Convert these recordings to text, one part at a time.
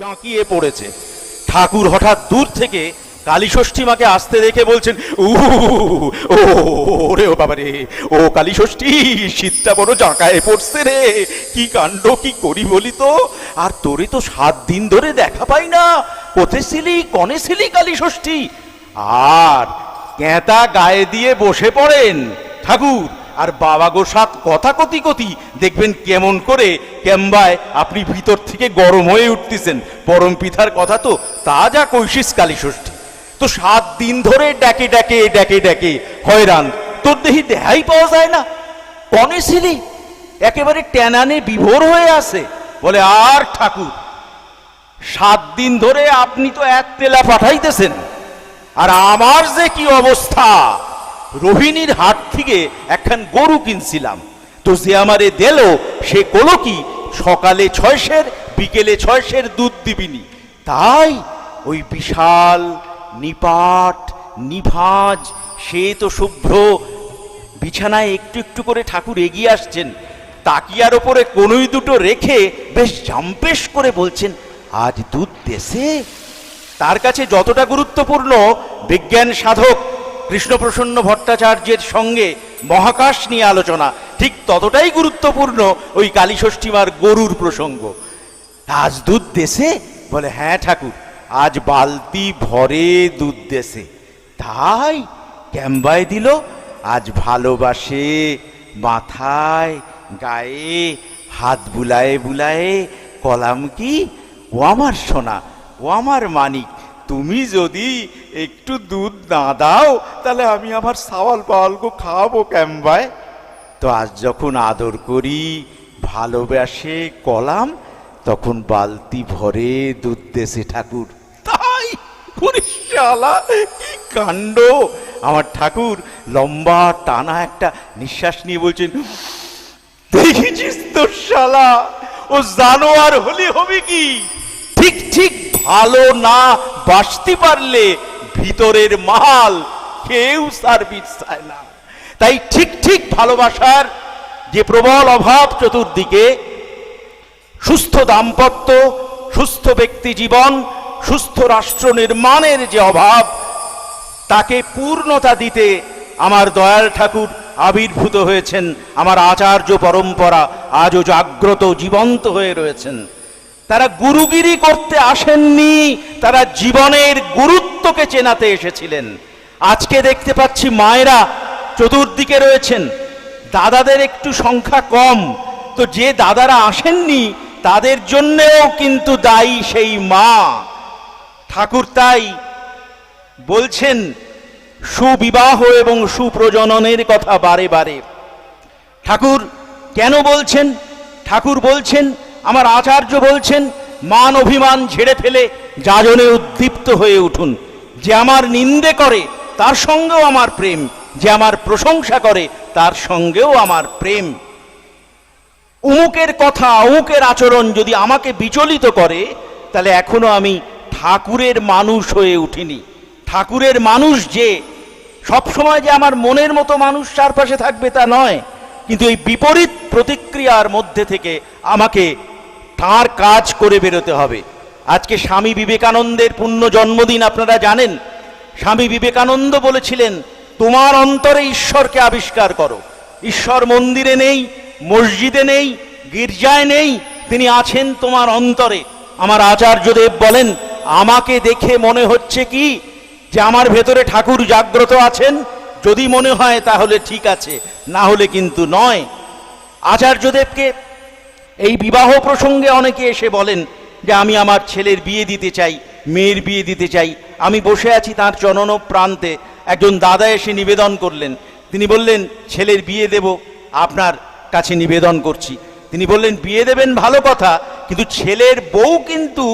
জাঁকিয়ে পড়েছে। ঠাকুর হঠাৎ দূর থেকে কালীষষ্ঠী মাকে আসতে দেখে বলছেন, উ, ও রে ও বাবা রে ও কালীষষ্ঠী, শীতটা বড় জাঁকায় পড়ছে রে। কি কাণ্ড, কি করি বলি তো? আর তোরে তো সাত দিন ধরে দেখা পাই না। কোথায় ছিলি, কনে ছিলি কালীষষ্ঠী? আর ক্যাঁতা গায়ে দিয়ে বসে পড়েন ঠাকুর। আর বাবা গো সাত কথা কতি কতি, দেখবেন কেমন করে ক্যাম্বায় আপনি ভিতর থেকে গরম হয়ে উঠতেছেন। পরম পিতার কথা তো তা যা কৈশিস কালী ষষ্ঠী। তো সাত দিন ধরে ডাকে ডাকে ডাকে ডাকে হয়রান। তোর দেহি দেহাই পাওয়া যায় না। কনে ছিলি? একেবারে ট্যানানে বিভোর হয়ে আছে। বলে, আর ঠাকুর, সাত দিন ধরে আপনি তো এক তেলা পাঠাইতেছেন। আর আমার যে কি অবস্থা? রোহিণীর হাট থেকে একখান গরু কিনছিলাম। তো যে আমারে দিল, সে কলো কি, সকালে ছয়শের, বিকেলে ছয়শের দুধ দিবিনি। তাই ওই বিশাল নিপাট, নিভাজ, সে তো শুভ্র, বিছানায় একটু একটু করে ঠাকুর এগিয়ে আসছেন। তাকিয়ার ওপরে কোনোই দুটো রেখে বেশ জাম্পেশ করে বলছেন, আজ দুধ দেশে? তার কাছে যতটা গুরুত্বপূর্ণ বিজ্ঞান সাধক কৃষ্ণপ্রসন্ন ভট্টাচার্যের সঙ্গে মহাকাশ নিয়ে আলোচনা। ঠিক ততটাই গুরুত্বপূর্ণ ওই কালীষষ্ঠীমার গরুর প্রসঙ্গ। আজ দুধ দেশে? বলে হ্যাঁ ঠাকুর, আজ বালতি ভরে দুধ দেশে। তাই ক্যাম্বায় দিল, আজ ভালোবাসে মাথায়, গায়ে, হাত বুলায়ে বুলায়ে, কলাম কি? ও আমার সোনা, ও আমার মানিক তুমি যদি একটু দুধ না দাও, তাহলে আমি আমার সাওয়াল পাওয়ালকে খাওয়াবো ক্যাম্বায়। তো আজ যখন আদর করি, ভালোবাসে কলাম, তখন বালতি ভরে দুধ দেশে ঠাকুর। তাই শালা কি কাণ্ড! আমার ঠাকুর লম্বা টানা একটা নিঃশ্বাস নিয়ে বলছেন, দেখেছিস তো শালা, ও জানোয়ার হলে হবে কি? ঠিক ঠিক ভালো না বাসতে পারলে ভিতরের মাল কেউ সার্ভিস চায় না। তাই ঠিক ঠিক ভালোবাসার যে প্রবল অভাব চতুর্দিকে, সুস্থ দাম্পত্য, সুস্থ ব্যক্তি জীবন, সুস্থ রাষ্ট্র নির্মাণের যে অভাব, তাকে পূর্ণতা দিতে আমার দয়াল ঠাকুর আবির্ভূত হয়েছেন। আমার আচার্য পরম্পরা আজও জাগ্রত, জীবন্ত হয়ে রয়েছেন। তারা গুরুগিরি করতে আসেননি, তারা জীবনের গুরুত্বকে চেনাতে এসেছিলেন। আজকে দেখতে পাচ্ছি মায়েরা চতুর্দিকে রয়েছেন, দাদাদের একটু সংখ্যা কম। তো যে দাদারা আসেননি, তাদের জন্যেও কিন্তু দায়ী সেই মা। ঠাকুর তাই বলছেন, সুবিবাহ এবং সুপ্রজননের কথা বারে বারে। ঠাকুর কেন বলছেন? ঠাকুর বলছেন আমার আচার্য বলছেন, মান অভিমান ঝেড়ে ফেলে যাজনে উদ্দীপ্ত হয়ে উঠুন। যে আমার নিন্দে করে, তার সঙ্গেও আমার প্রেম। যে আমার প্রশংসা করে, তার সঙ্গেও আমার প্রেম। উমুকের কথা, উমুকের আচরণ যদি আমাকে বিচলিত করে, তাহলে এখনও আমি ঠাকুরের মানুষ হয়ে উঠিনি। ঠাকুরের মানুষ যে, সবসময় যে আমার মনের মতো মানুষ চারপাশে থাকবে তা নয়, কিন্তু এই বিপরীত প্রতিক্রিয়ার মধ্যে থেকে আমাকে তার কাজ করে বেরোতে হবে। আজকে স্বামী বিবেকানন্দের পুণ্য জন্মদিন, আপনারা জানেন। স্বামী বিবেকানন্দ বলেছিলেন, তোমার অন্তরে ঈশ্বরকে আবিষ্কার করো। ঈশ্বর মন্দিরে নেই, মসজিদে নেই, গির্জায় নেই, তিনি আছেন তোমার অন্তরে। আমার আচার্যদেব বলেন, আমাকে দেখে মনে হচ্ছে কি, যে আমার ভেতরে ঠাকুর জাগ্রত আছেন। যদি মনে হয় তাহলে ঠিক আছে, না হলে কিন্তু নয়। আচার্যদেবকে এই বিবাহ প্রসঙ্গে অনেকে এসে বলেন যে আমি আমার ছেলের বিয়ে দিতে চাই, মেয়ের বিয়ে দিতে চাই। আমি বসে আছি তার চরণ প্রান্তে। একজন দাদা এসে নিবেদন করলেন। তিনি বললেন, ছেলের বিয়ে দেব, আপনার কাছে নিবেদন করছি। তিনি বললেন, বিয়ে দেবেন ভালো কথা, কিন্তু ছেলের বউ কিন্তু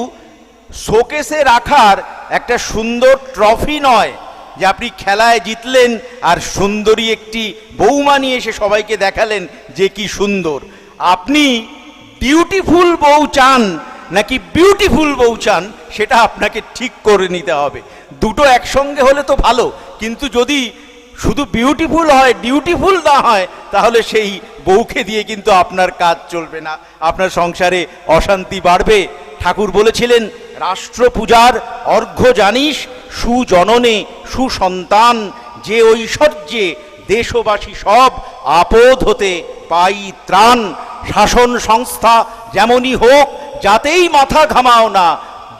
শোকেসে রাখার একটা সুন্দর ট্রফি নয় যে আপনি খেলায় জিতলেন আর সুন্দরী একটি বৌমা নিয়ে এসে সবাইকে দেখালেন যে কি সুন্দর। আপনি বিউটিফুল বউ চান, নাকি বিউটিফুল বউ চান, সেটা আপনাকে ঠিক করে নিতে হবে। দুটো একসঙ্গে হলে তো ভালো, কিন্তু যদি শুধু বিউটিফুল হয় ডিউটিফুল না হয়, তাহলে সেই বউকে দিয়ে কিন্তু আপনার কাজ চলবে না। আপনার সংসারে অশান্তি বাড়বে। ঠাকুর বলেছিলেন রাষ্ট্র পূজার অর্ঘ্য জানিস, সুজননে সুসন্তান, যে ঐশ্বর্যে দেশবাসী সব আপদ হতে পাই ত্রাণ। শাসন সংস্থা যেমনই হোক, যাতেই মাথা ঘামাও না,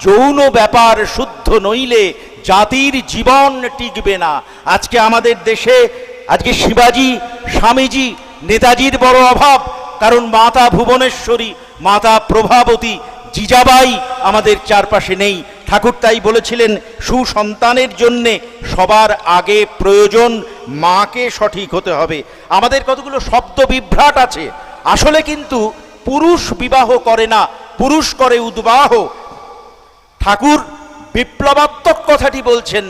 যৌন ব্যাপার শুদ্ধ নইলে জাতির জীবন টিকবে না। আজকে আমাদের দেশে, আজকে শিবাজি, স্বামীজি, নেতাজির বড় অভাব, কারণ মাতা ভুবনেশ্বরী, মাতা প্রভাবতী জিজাবাই আমাদের চারপাশে নেই। ঠাকুর তাই বলেছিলেন, সুসন্তানের জন্যে সবার আগে প্রয়োজন মাকে সঠিক হতে হবে। আমাদের কতগুলো শব্দ বিভ্রাট আছে আসলে কিন্তু পুরুষ বিবাহ করে না, পুরুষ করে উদ্বাহ। ঠাকুর বিপ্লবাত্মক কথাটি বলছেন,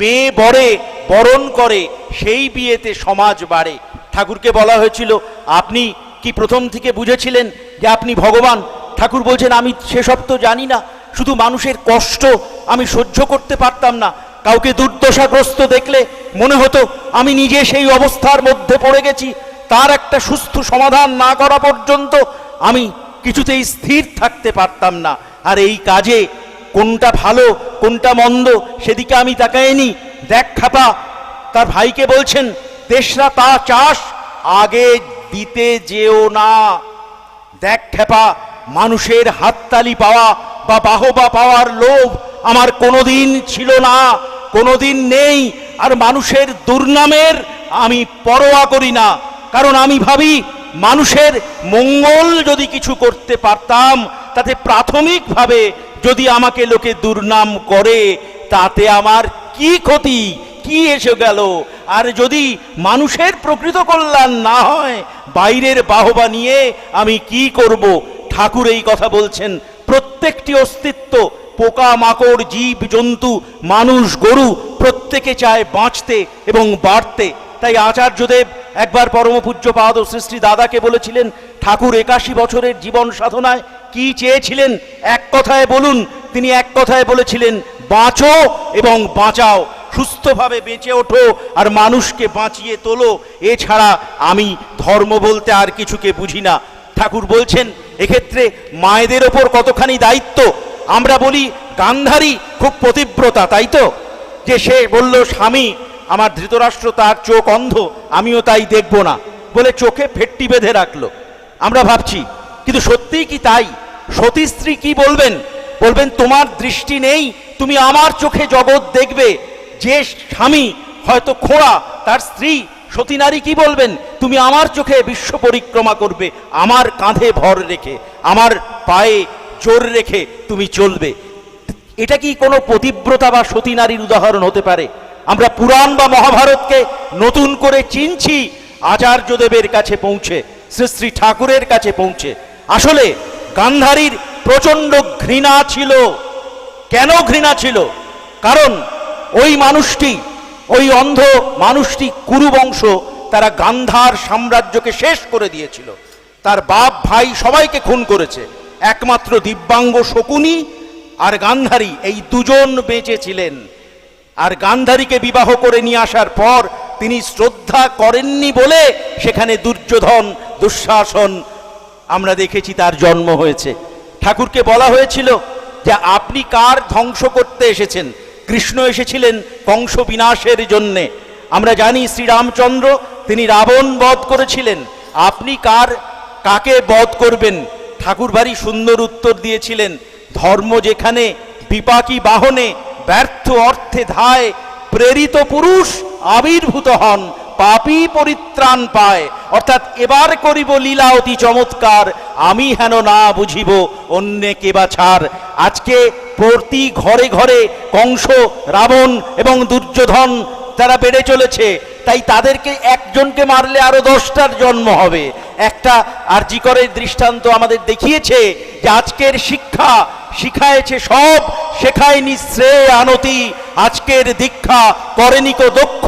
মেয়ে বরে বরণ করে, সেই বিয়েতে সমাজ বাড়ে। ঠাকুরকে বলা হয়েছিল, আপনি কি প্রথম থেকে বুঝেছিলেন যে আপনি ভগবান? ঠাকুর বলছেন, আমি সেসব তো জানি না, শুধু মানুষের কষ্ট আমি সহ্য করতে পারতাম না। কাউকে দুর্দশাগ্রস্ত দেখলে মনে হতো, আমি নিজে সেই অবস্থার মধ্যে পড়ে গেছি। তার একটা সুস্থ সমাধান না করা পর্যন্ত আমি কিছুতেই স্থির থাকতে পারতাম না। আর এই কাজে কোনটা ভালো, কোনটা মন্দ, সেদিকে আমি তাকাইনি। দেখ খাপা, তার ভাইকে বলছেন, দেশরা তা চাষ, আগে দিতে যেও না। দেখ খেপা, মানুষের হাততালি পাওয়া বা বাহবা পাওয়ার লোভ আমার কোনোদিন ছিল না, কোনোদিন নেই। আর মানুষের দুর্নামের আমি পরোয়া করি না। কারণ আমি ভাবি, মানুষের মঙ্গল যদি কিছু করতে পারতাম, তাতে প্রাথমিকভাবে যদি আমাকে লোকে দুর্নাম করে, তাতে আমার কি ক্ষতি, কি এসে গেল? আর যদি মানুষের প্রকৃত কল্যাণ না হয়, বাইরের বাহবা নিয়ে আমি কি করব? ঠাকুর এই কথা বলছেন, প্রত্যেকটি অস্তিত্ব, পোকা, মাকড়, জীব, জন্তু, মানুষ, গরু, প্রত্যেকে চায় বাঁচতে এবং বাড়তে। তাই আচার্যদেব একবার পরম পূজ্য পাদ সৃষ্টি দাদাকে বলেছিলেন, ঠাকুর একাশি বছরের জীবন সাধনায় কি চেয়েছিলেন? এক কথায় বলুন। তিনি এক কথায় বলেছিলেন, বাঁচো এবং বাঁচাও, সুস্থভাবে বেঁচে ওঠো আর মানুষকে বাঁচিয়ে তোলো। এছাড়া আমি ধর্ম বলতে আর কিছুকে বুঝি না। ঠাকুর বলছেন, এক্ষেত্রে মায়েদের ওপর কতখানি দায়িত্ব? আমরা বলি গান্ধারী খুব পতিব্রতা, তাই তো? যে সে বলল, স্বামী আমার ধৃতরাষ্ট্র তার চোখ অন্ধ, আমিও তাই দেখব না, বলে চোখে ফেটটি বেঁধে রাখল। আমরা ভাবছি, কিন্তু সত্যিই কি তাই? সতী স্ত্রী কি বলবেন? বলবেন, তোমার দৃষ্টি নেই, তুমি আমার চোখে জগৎ দেখবে। যে স্বামী হয়তো খোঁড়া, তার স্ত্রী সতী নারী কি বলবেন? তুমি আমার চোখে বিশ্ব পরিক্রমা করবে, আমার কাঁধে ভর রেখে, আমার পায়ে জোর রেখে তুমি চলবে। এটা কি কোনো পতিব্রতা বা সতী নারীর উদাহরণ হতে পারে? আমরা পুরাণ বা মহাভারতকে নতুন করে চিনছি, আচার্যদেবের কাছে পৌঁছে, শ্রী শ্রী ঠাকুরের কাছে পৌঁছে। আসলে গান্ধারীর প্রচণ্ড ঘৃণা ছিল। কেন ঘৃণা ছিল? কারণ ওই মানুষটি, ওই অন্ধ মানুষটি কুরুবংশ, তারা গান্ধার সাম্রাজ্যকে শেষ করে দিয়েছিল। তার বাপ, ভাই সবাইকে খুন করেছে। একমাত্র দিব্যাঙ্গ শকুনি আর গান্ধারী, এই দুজন বেঁচে ছিলেন। আর গান্ধারীকে বিবাহ করে নিয়ে আসার পর তিনি শ্রদ্ধা করেননি বলে সেখানে দুর্যোধন, দুঃশাসন, আমরা দেখেছি তার জন্ম হয়েছে। ঠাকুরকে বলা হয়েছিল যে আপনি কার ধ্বংস করতে এসেছেন? কৃষ্ণ এসেছিলেন কংস বিনাশের জন্যে। আমরা জানি শ্রীরামচন্দ্র, তিনি রাবণ বধ করেছিলেন। আপনি কার, কাকে বধ করবেন? ঠাকুর বাড়ি সুন্দর উত্তর দিয়েছিলেন, ধর্ম যেখানে, বিপাকী বাহনে ব্যর্থ অর্থে ধায় প্রেরিত পুরুষ আবির্ভূত হন, পাপি পরিত্রাণ পায়। অর্থাৎ এবার করিব লীলা অতি চমৎকার, আমি হেন না বুঝিব, অন্যে কে বা ছাড় আজকে প্রতি ঘরে ঘরে কংস, রাবণ এবং দুর্যোধন তারা বেড়ে চলেছে, তাই তাদেরকে একজনকে মারলে আরও দশটার জন্ম হবে। একটা আরজিকরের দৃষ্টান্ত আমাদের দেখিয়েছে যে আজকের শিক্ষা শিখায়েছে সব, শেখায়নি শ্রেয় আনতি, আজকের দীক্ষা করেনিক দক্ষ,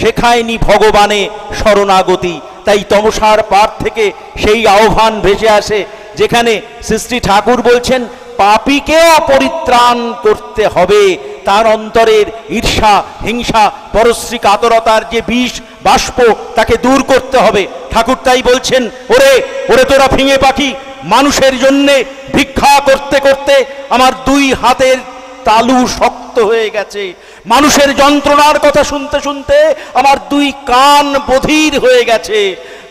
শেখায়নি ভগবানে শরণাগতি। তাই তমসার পার থেকে সেই আহ্বান ভেসে আসে, যেখানে সৃষ্টি ঠাকুর বলছেন, পাপীকেও পরিত্রাণ করতে হবে। তার অন্তরের ঈর্ষা, হিংসা, পরশ্রী কাতরতার যে বিষ বাষ্প তাকে দূর করতে হবে। ঠাকুর তাই বলছেন, ওরে ওরে তোরা ফিঙে পাখি, মানুষের জন্যে ভিক্ষা করতে করতে আমার দুই হাতের তালু শক্ত হয়ে গেছে। মানুষের যন্ত্রণার কথা শুনতে শুনতে আমার দুই কান বধির হয়ে গেছে।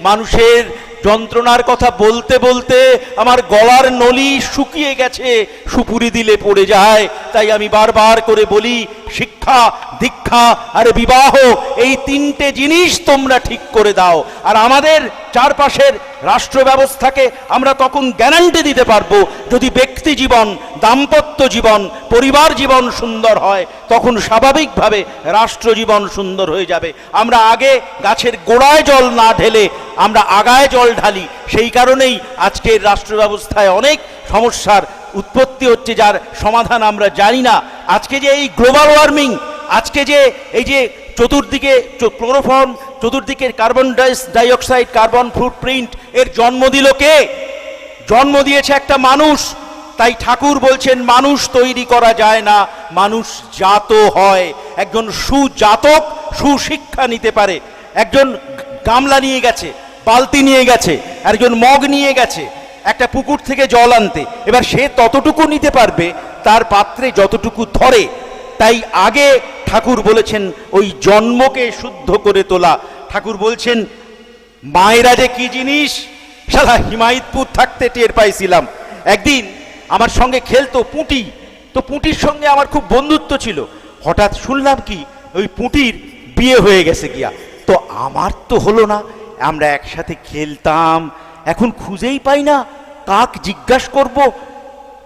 মানুষের যন্ত্রণার কথা বলতে বলতে আমার গলার নলি শুকিয়ে গেছে। সুপুরি দিলে পড়ে যায়। তাই আমি বারবার করে বলি শিক্ষা, দীক্ষা, আর বিবাহ, এই তিনটে জিনিস তোমরা ঠিক করে দাও। আর আমাদের চারপাশের রাষ্ট্র ব্যবস্থাকে আমরা তখন গ্যারান্টি দিতে পারব। যদি ব্যক্তি জীবন, দাম্পত্য জীবন, পরিবার জীবন সুন্দর হয়, তখন স্বাভাবিকভাবে রাষ্ট্র জীবন সুন্দর হয়ে যাবে। আমরা আগে গাছের গোড়ায় জল না ঢেলে আমরা আগায় জল ঢালি। সেই কারণেই আজকের রাষ্ট্র ব্যবস্থায় অনেক সমস্যার উৎপত্তি হচ্ছে যার সমাধান আমরা জানি না। আজকে যে এই গ্লোবাল ওয়ার্মিং, আজকে যে এই যে চতুর্দিকে ক্লোরোফর্ম চতুর্দিকের কার্বন ডাইঅক্সাইড, কার্বন ফুটপ্রিন্ট, এর জন্ম দিল কে? জন্ম দিয়েছে একটা মানুষ। তাই ঠাকুর বলছেন, মানুষ তৈরি করা যায় না, মানুষ জাত হয়। একজন সুজাতক সুশিক্ষা নিতে পারে। একজন গামলা নিয়ে গেছে, বালতি নিয়ে গেছে একজন মগ নিয়ে গেছে। একটা পুকুর থেকে জল আনতে। এবার সে ততটুকু নিতে পারবে, তার পাত্রে যতটুকু ধরে, তাই আগে ঠাকুর বলেছেন, ওই জন্মকে শুদ্ধ করে তোলা। ঠাকুর বলছেন, মায়েরা যে কি জিনিস? সারা হিমায়তপুর থাকতে টের পাইছিলাম। একদিন আমার সঙ্গে খেলতো পুঁটি। তো পুঁটির সঙ্গে আমার খুব বন্ধুত্ব ছিল। হঠাৎ শুনলাম কি, ওই পুঁটির বিয়ে হয়ে গেছে গিয়া। তো আমার তো হলো না, আমরা একসাথে খেলতাম এখন খুঁজেই পাই না, কাক জিজ্ঞাসা করব।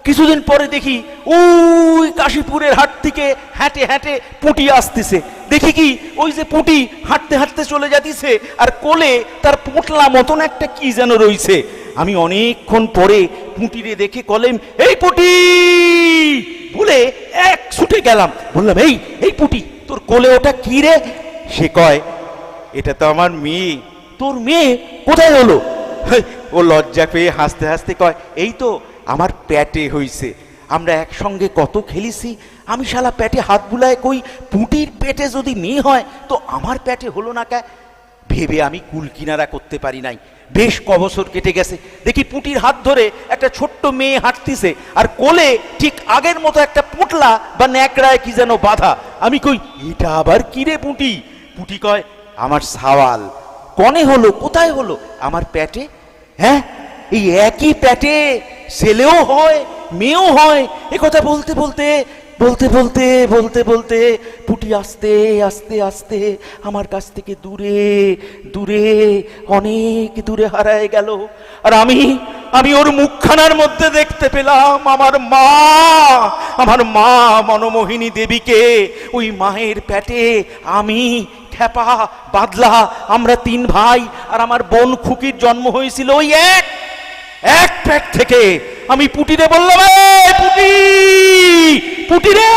কিছুদিন পরে দেখি, ওই কাশীপুরের হাট থেকে হ্যাঁটে হাঁটে পুঁটি আসতেছে। দেখি কি, ওই যে পুঁটি হাঁটতে হাঁটতে চলে যাতিছে, আর কোলে তার পোটলা মতন একটা কি যেন রইছে। আমি অনেকক্ষণ পরে পুঁটিরে দেখে কলেম, এই পুঁটি! বলে এক ছুটে গেলাম। বললাম, এই এই পুঁটি, তোর কোলে ওটা কি রে? সে কয়, এটা তো আমার মেয়ে। তোর মেয়ে কোথায় হলো? ও লজ্জা পেয়ে হাসতে হাসতে কয়, এই তো আমার প্যাটে হইছে। আমরা একসঙ্গে কত খেলিছি। আমি শালা প্যাটে হাত বুলায় কই, পুঁটির পেটে যদি মেয়ে হয়, তো আমার প্যাটে হলো না কে? ভেবে আমি কুল কিনারা করতে পারি নাই। বেশ কবছর কেটে গেছে। দেখি পুঁটির হাত ধরে একটা ছোট্ট মেয়ে হাঁটতিছে, আর কোলে ঠিক আগের মতো একটা পুটলা বা ন্যাকড়ায় কি যেন বাধা। আমি কই, এটা আবার কি রে পুঁটি? পুঁটি কয়, আমার সাওয়াল। কনে হলো, কোথায় হলো? আমার প্যাটে হ্যাঁ? এই একই প্যাটে ছেলেও হয়, মেয়েও হয়। এ কথা বলতে বলতে বলতে বলতে বলতে বলতে পুটি আস্তে আস্তে আস্তে আমার কাছ থেকে দূরে দূরে, অনেক দূরে হারায় গেল। আর আমি আমি ওর মুখখানার মধ্যে দেখতে পেলাম আমার মা আমার মা মনমোহিনী দেবীকে। ওই মায়ের প্যাটে আমি ঠেপা বাদলা, আমরা তিন ভাই আর আমার বোন খুকির জন্ম হয়েছিল ওই এক এক প্যাক থেকে। আমি পুটিরে বললাম, "এই পুটি, পুটিরে,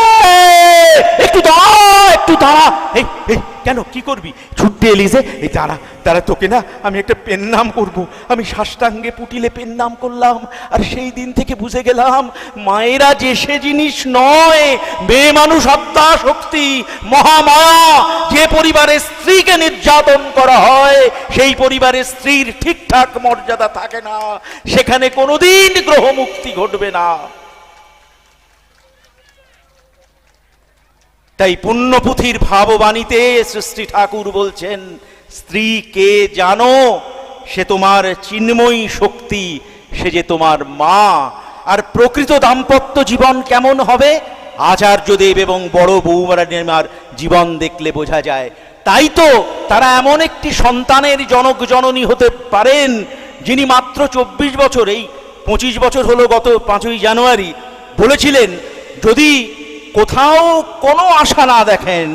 একটু দাঁড়া একটু দাঁড়া। কেন? কি করবি? ছুটতে এলি যে? এই দাঁড়া দাঁড়া, তোকে না আমি একটা পেন নাম করব। আমি সাষ্টাঙ্গে পুটিলে পেন নাম করলাম, আর সেই দিন থেকে বুঝে গেলাম, মায়েরা যে সে জিনিস নয় মেয়ে মানুষ শক্তি মহামায়া, যে পরিবারে স্ত্রীকে নির্যাতন করা হয়, সেই পরিবারে স্ত্রীর ঠিকঠাক মর্যাদা থাকে না। সেখানে কোনোদিন গ্রহমুক্তি ঘটবে না। তাই পুণ্যপুথির ভাববাণীতে সৃষ্টি ঠাকুর বলছেন, স্ত্রী, কে জানো? সে তোমার চিন্ময়ী শক্তি, সে যে তোমার মা। আর প্রকৃত দাম্পত্য জীবন কেমন হবে? আচার্যদেব এবং বড় বৌমার জীবন দেখলে বোঝা যায়। তাই তো তারা এমন একটি সন্তানের জনক জননী হতে পারেন, যিনি মাত্র চব্বিশ বছর, এই পঁচিশ বছর হলো গত পাঁচই জানুয়ারি। বলেছিলেন, যদি কোথাও কোনো আশা না দেখেন,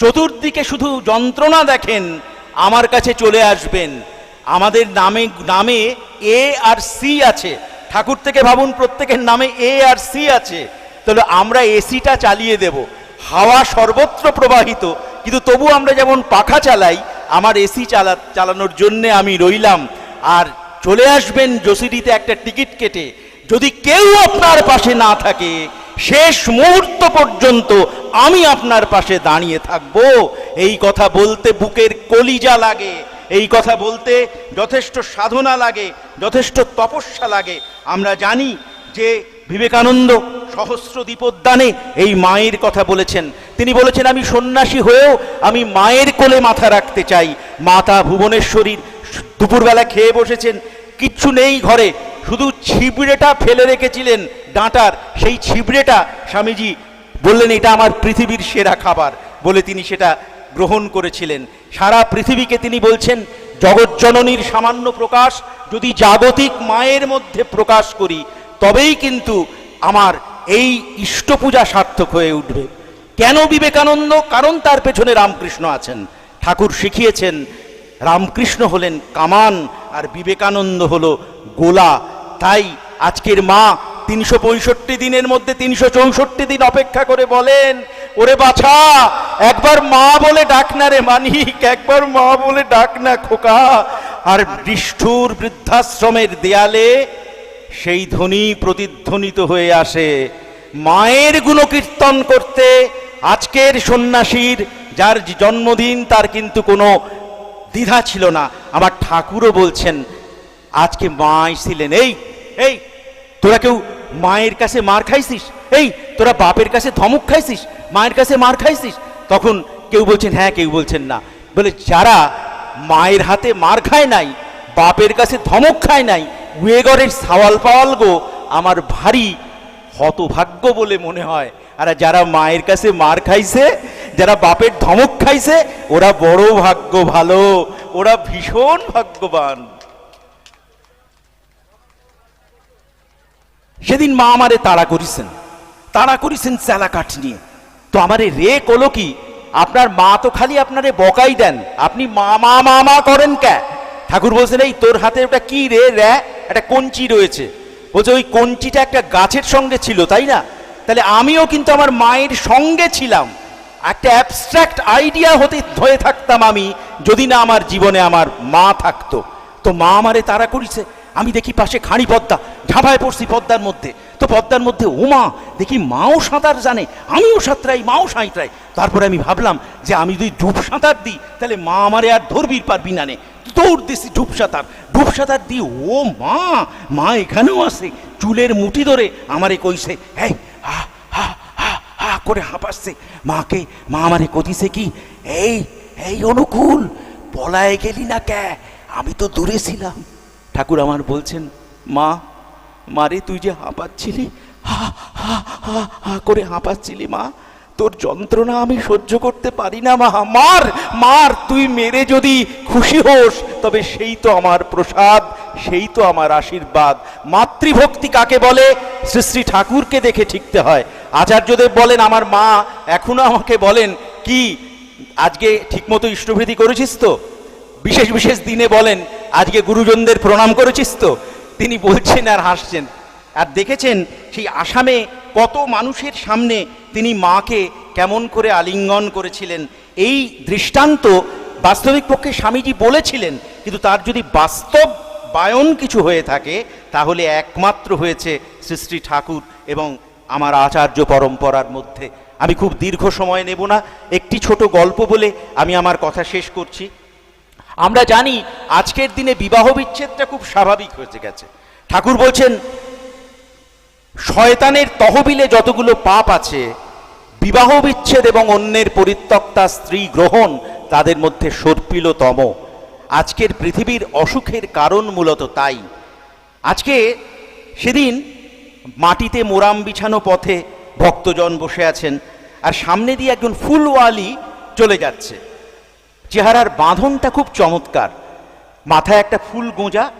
চতুর্দিকে শুধু যন্ত্রণা দেখেন, আমার কাছে চলে আসবেন। আমাদের নামে নামে এ আর সি আছে। ঠাকুর থেকে ভাবুন প্রত্যেকের নামে এ আর সি আছে। তাহলে আমরা এসিটা চালিয়ে দেব। হাওয়া সর্বত্র প্রবাহিত, কিন্তু তবু আমরা যেমন পাখা চালাই, আমার এসি চালা, চালানোর জন্যে আমি রইলাম। আর চলে আসবেন, জসিডিতে একটা টিকিট কেটে। যদি কেউ আপনার পাশে না থাকে শেষ মুহূর্ত পর্যন্ত আমি আপনার পাশে দাঁড়িয়ে থাকব। এই কথা বলতে বুকের কলিজা লাগে। এই কথা বলতে যথেষ্ট সাধনা লাগে, যথেষ্ট তপস্যা লাগে। আমরা জানি যে বিবেকানন্দ সহস্র দীপোদ্যানে এই মায়ের কথা বলেছেন। তিনি বলেছেন, আমি সন্ন্যাসী হয়েও আমি মায়ের কোলে মাথা রাখতে চাই। মাতা ভুবনেশ্বরীর দুপুরবেলা খেয়ে বসেছেন। কিচ্ছু নেই ঘরে। শুধু ছিবড়েটা ফেলে রেখেছিলেন ডাঁটার। সেই ছিবড়েটা স্বামীজি বললেন, এটা আমার পৃথিবীর সেরা খাবার। বলে তিনি সেটা গ্রহণ করেছিলেন। সারা পৃথিবীকে তিনি বলছেন, জগজ্জননীর সামান্য প্রকাশ, যদি জাগতিক মায়ের মধ্যে প্রকাশ করি, তবেই কিন্তু আমার এই ইষ্ট পূজা সার্থক হয়ে উঠবে। কেন বিবেকানন্দ? কারণ তার পেছনে রামকৃষ্ণ আছেন। ঠাকুর শিখিয়েছেন রামকৃষ্ণ হলেন কামান আর বিবেকানন্দ হলো গোলা। তাই আজকের মা তিনশো পঁয়ষট্টি দিনের মধ্যে তিনশো চৌষট্টি দিন অপেক্ষা করে বলেন, ওরে বাছা, একবার মা বলে ডাক না রে মানিক, একবার মা বলে ডাক না খোকা। আর নিষ্ঠুর বৃদ্ধাশ্রমের দেয়ালে সেই ধ্বনি প্রতিধ্বনিত হয়ে আসে। মায়ের গুণকীর্তন করতে আজকের সন্ন্যাসীর, যার জন্মদিন তার কিন্তু কোনো দ্বিধা ছিল না। আমার ঠাকুরও বলছেন, আজকে মা ছিলেন এই এই, তোরা কেউ মায়ের কাছে মার খাইছিস? এই, তোরা বাপের কাছে ধমক খাইছিস? মায়ের কাছে মার খাইছিস? তখন কেউ বলছেন হ্যাঁ কেউ বলছেন না। বলে, যারা মায়ের হাতে মার খায় নাই, বাপের কাছে ধমক খায় নাই ওয়েগরের সাওয়াল পাওয়াল গো, আমার ভারী হতভাগ্য বলে মনে হয়। আর যারা মায়ের কাছে মার খাইছে যারা বাপের ধমক খাইছে, ওরা বড় ভাগ্য ভালো, ওরা ভীষণ ভাগ্যবান। সেদিন মা আমারে তাড়া করিছেন তাড়া করিছেন চেলা কাঠ নিয়ে। তো আমারে রে কলো কি, আপনার মা তো খালি আপনারে বকাই দেন, আপনি মা মা মা মা করেন কে? ঠাকুর বলছেন, এই তোর হাতে ওটা কি রে রে একটা কঞ্চি রয়েছে। বলছে, ওই কঞ্চিটা একটা গাছের সঙ্গে ছিল, তাই না? তাহলে আমিও কিন্তু আমার মায়ের সঙ্গে ছিলাম। একটা অ্যাবস্ট্রাক্ট আইডিয়া হতে ধরে থাকতাম আমি, যদি না আমার জীবনে আমার মা থাকতো। তো মা আমারে তারা করিছে, আমি দেখি পাশে খাঁড়ি পদ্মা ঝাঁপায় পড়ছি পদ্মার মধ্যে। তো পদ্মার মধ্যে ওমা দেখি মাও সাঁতার জানে, আমিও সাঁতরাই, মাও সাঁতরাই। তারপরে আমি ভাবলাম যে আমি যদি ডুব সাঁতার দিই, তাহলে মা আমারে আর ধরবির পারবি না নে। দৌড় দিছি ডুব সাঁতার। ডুব সাঁতার দিই ও মা মা এখানেও আছে, চুলের মুঠি ধরে আমারে কইছে হ্যাঁ হা হা করে হাঁপাচ্ছে। মাকে, মা আমারে কতিছে কি? এই এই অনুকূল, পলায় গেলি না কে? আমি তো দূরে ছিলাম। ঠাকুর আমার বলছেন, মা মারে তুই যে হাঁপাচ্ছিলি হা হা হা করে হাঁপাচ্ছিলি মা। তোর যন্ত্রণা আমি সহ্য করতে পারি না মা। মার মার, তুই মেরে যদি খুশি হোস, তবে সেই তো আমার প্রসাদ, সেই তো আমার আশীর্বাদ। মাতৃভক্তি কাকে বলে? শ্রী শ্রী ঠাকুরকে দেখে ঠিকতে হয়। আচার্যদেব বলেন, আমার মা এখনও আমাকে বলেন, কি, আজকে ঠিকমতো ইষ্টভৃতি করেছিস তো? বিশেষ বিশেষ দিনে বলেন, আজকে গুরুজনদের প্রণাম করেছিস তো? তিনি বলছেন আর হাসছেন। আর দেখেছেন, সেই আসামে কত মানুষের সামনে তিনি মাকে কেমন করে আলিঙ্গন করেছিলেন। এই দৃষ্টান্ত বাস্তবিক পক্ষে স্বামীজি বলেছিলেন, কিন্তু তার যদি বাস্তব বায়ন কিছু হয়ে থাকে, তাহলে একমাত্র হয়েছে শ্রী শ্রী ঠাকুর এবং আমার আচার্য পরম্পরার মধ্যে। আমি খুব দীর্ঘ সময় নেব না। একটি ছোট গল্প বলে আমি আমার কথা শেষ করছি। আমরা জানি আজকের দিনে বিবাহ বিচ্ছেদটা খুব স্বাভাবিক হয়ে গেছে। ঠাকুর বলছেন, শয়তানের তহবিলে যতগুলো পাপ আছে, বিবাহ বিচ্ছেদ এবং অন্যের পরিত্যক্তা স্ত্রী গ্রহণ তাদের মধ্যে সর্পিলতম। আজকের পৃথিবীর অসুখের কারণ মূলত তাই। আজকে সেদিন মাটিতে মোরাম বিছানো পথে ভক্তজন বসে আছেন আর সামনে দিয়ে একজন ফুলওয়ালি চলে যাচ্ছে। চেহারার বাঁধনটা খুব চমৎকার। মাথায় একটা ফুল গোঁজা,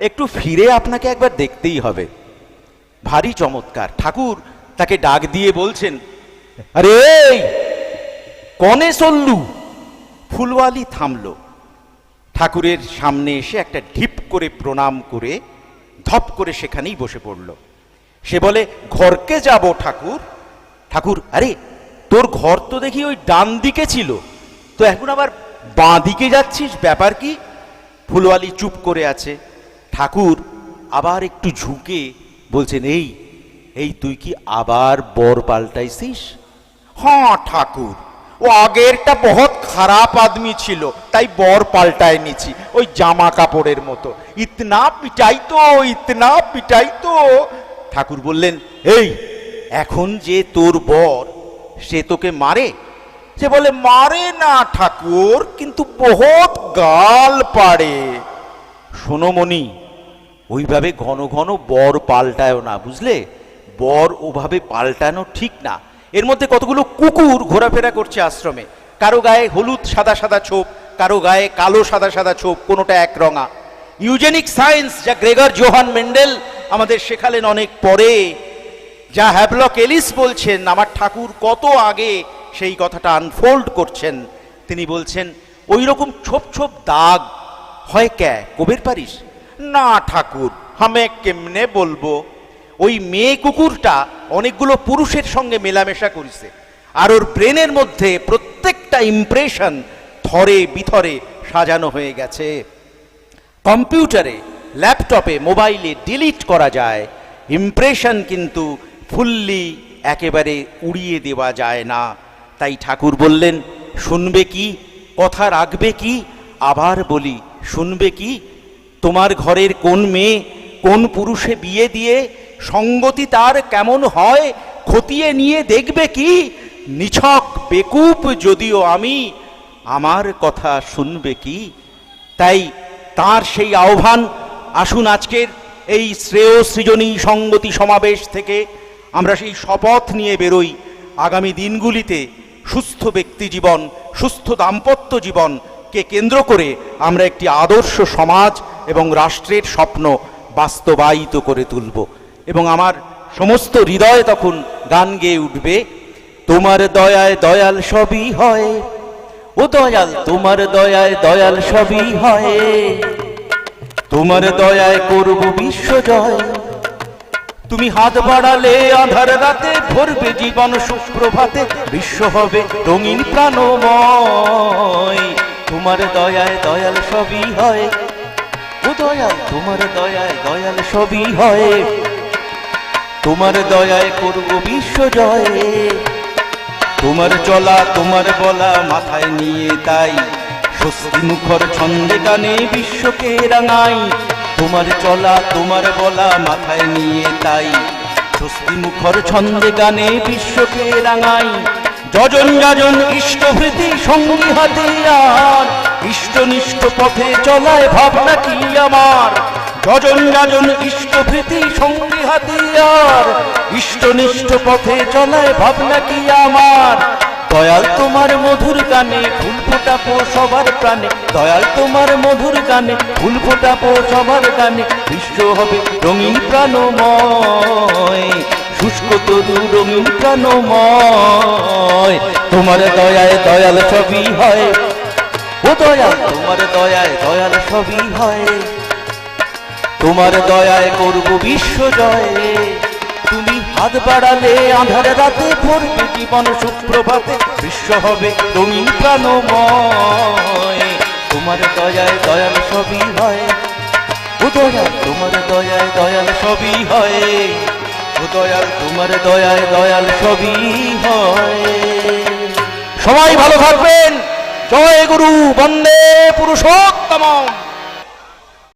একটু ফিরে আপনাকে একবার দেখতেই হবে। ভারী চমৎকার। ঠাকুর তাকে ডাক দিয়ে বলছেন, আরে কনে চললু ফুলওয়ালি থামল। ঠাকুরের সামনে এসে একটা ঢিপ করে প্রণাম করে ধপ করে সেখানেই বসে পড়ল। সে বলে, ঘরকে যাব ঠাকুর? ঠাকুর, আরে, তোর ঘর তো দেখি ওই ডান দিকে ছিল। তো এখন আবার বাঁ দিকে যাচ্ছিস? ব্যাপার কি? ফুলওয়ালি চুপ করে আছে। ঠাকুর আবার একটু ঝুঁকে বলছেন, এই এই তুই কি আবার বর পাল্টাইছিস? হ্যাঁ ঠাকুর, ও আগেরটা বহুত খারাপ আদমি ছিল, তাই বর পাল্টায় নিছি, ওই জামা কাপড়ের মতো। ইতনা পিটাই তো ইতনা পিটাই তো ঠাকুর বললেন, এই, এখন যে তোর বর, সে তোকে মারে? সে বলে, মারে না ঠাকুর, কিন্তু বহুত গাল পাড়ে। সোনমণি ওইভাবে ঘন ঘন বর পাল্টায় না, বুঝলে? বর ওভাবে পাল্টানো ঠিক না। এর মধ্যে কতগুলো কুকুর ঘোরাফেরা করছে আশ্রমে। কারও গায়ে হলুদ সাদা সাদা ছোপ, কারও গায়ে কালো সাদা সাদা ছোপ, কোনোটা এক রঙা। ইউজেনিক সায়েন্স যা গ্রেগর জোহান মেন্ডেল আমাদের শেখালেন অনেক পরে, যা হ্যাভলক এলিস বলছেন, আমার ঠাকুর কত আগে সেই কথাটা আনফোল্ড করছেন। তিনি বলছেন ওই রকম ছোপ ছোপ দাগ হয় ক্যা? কবের পারিস? না ঠাকুর আমি কেমনে বলব? ওই মেয়ে কুকুরটা অনেকগুলো পুরুষের সঙ্গে মেলামেশা করিছে, আর ওর ব্রেনের মধ্যে প্রত্যেকটা ইমপ্রেশন থরে বিথরে সাজানো হয়ে গেছে। কম্পিউটারে, ল্যাপটপে, মোবাইলে ডিলিট করা যায়। ইমপ্রেশন কিন্তু ফুললি একেবারে উড়িয়ে দেওয়া যায় না। তাই ঠাকুর বললেন, শুনবে কি? কথা রাখবে কি? আবার বলি, শুনবে কি? তোমার ঘরের কোন মেয়ে কোন পুরুষে বিয়ে দিয়ে সঙ্গতি তার কেমন হয় খতিয়ে নিয়ে দেখবে কি? নিছক বেকুপ যদিও আমি, আমার কথা শুনবে কি? তাই তার সেই আহ্বান। আসুন আজকের এই শ্রেয় সৃজনী সঙ্গতি সমাবেশ থেকে আমরা সেই শপথ নিয়ে বেরোই। আগামী দিনগুলিতে সুস্থ ব্যক্তি জীবন, সুস্থ দাম্পত্য জীবনকে কেন্দ্র করে আমরা একটি আদর্শ সমাজ এবং রাষ্ট্রের স্বপ্ন বাস্তবায়িত করে তুলব। এবং আমার সমস্ত হৃদয় তখন গান গেয়ে উঠবে। তোমার দয়ায় দয়াল সবই হয়। ও দয়াল, তোমার দয়ায় দয়াল সবই হয়। তোমার দয়ায় করব বিশ্ব জয়। তুমি হাত বাড়ালে আধার রাতে ভরবে জীবন সুপ্রভাতে, বিশ্ব হবে রঙিন প্রাণময়। তোমার দয়ায় দয়াল সবই হয়। ও দয়াল, তোমার দয়ায় দয়াল সবই হয়। তোমার দয়ায় করব বিশ্ব জয়। তোমার চলা, তোমার বলা মাথায় নিয়ে তাই। স্বস্তি মুখর ছন্দে গানে বিশ্বকে রাঙাই। তোমার চলা, তোমার বলা মাথায় নিয়ে তাই। স্বস্তি মুখর ছন্দে গানে বিশ্বকে রাঙাই। যজন যাজন ইষ্টভৃতি সঙ্গী হাতে আর। ইষ্টনিষ্ঠ পথে চলায় ভাবনা কি আমার? যজন যাজন ইষ্টভৃতি সঙ্গী হাতিয়ার ইষ্টনিষ্ঠ পথে চলায় ভাবনা কি আমার? দয়াল তোমার মধুর গানে ফুল ফোটাবো সবার প্রাণে। দয়াল তোমার মধুর গানে ফুল ফোটাবো সবার গানে। বিশ্ব হবে রঙিন প্রাণময়। শুষ্ক তরু রঙিন প্রাণময়। তোমার দয়ায় দয়াল সবই হয়। ও দয়াল, তোমার দয়ায় দয়াল সবই হয়। তোমার দয়ায় করব বিশ্ব জয়। তুমি হাত বাড়ালে আধার রাতে ভরবে জীবন সুপ্রভাতে। বিশ্ব হবে তুমি প্রাণময়। তোমার দয়ায় দয়াল সবই হয়। ও দয়াল, তোমার দয়ায় দয়াল সবই হয়। ও দয়াল, তোমার দয়ায় দয়াল সবই হয়। সবাই ভালো থাকবেন। জয় গুরু, বন্দে পুরুষোত্তম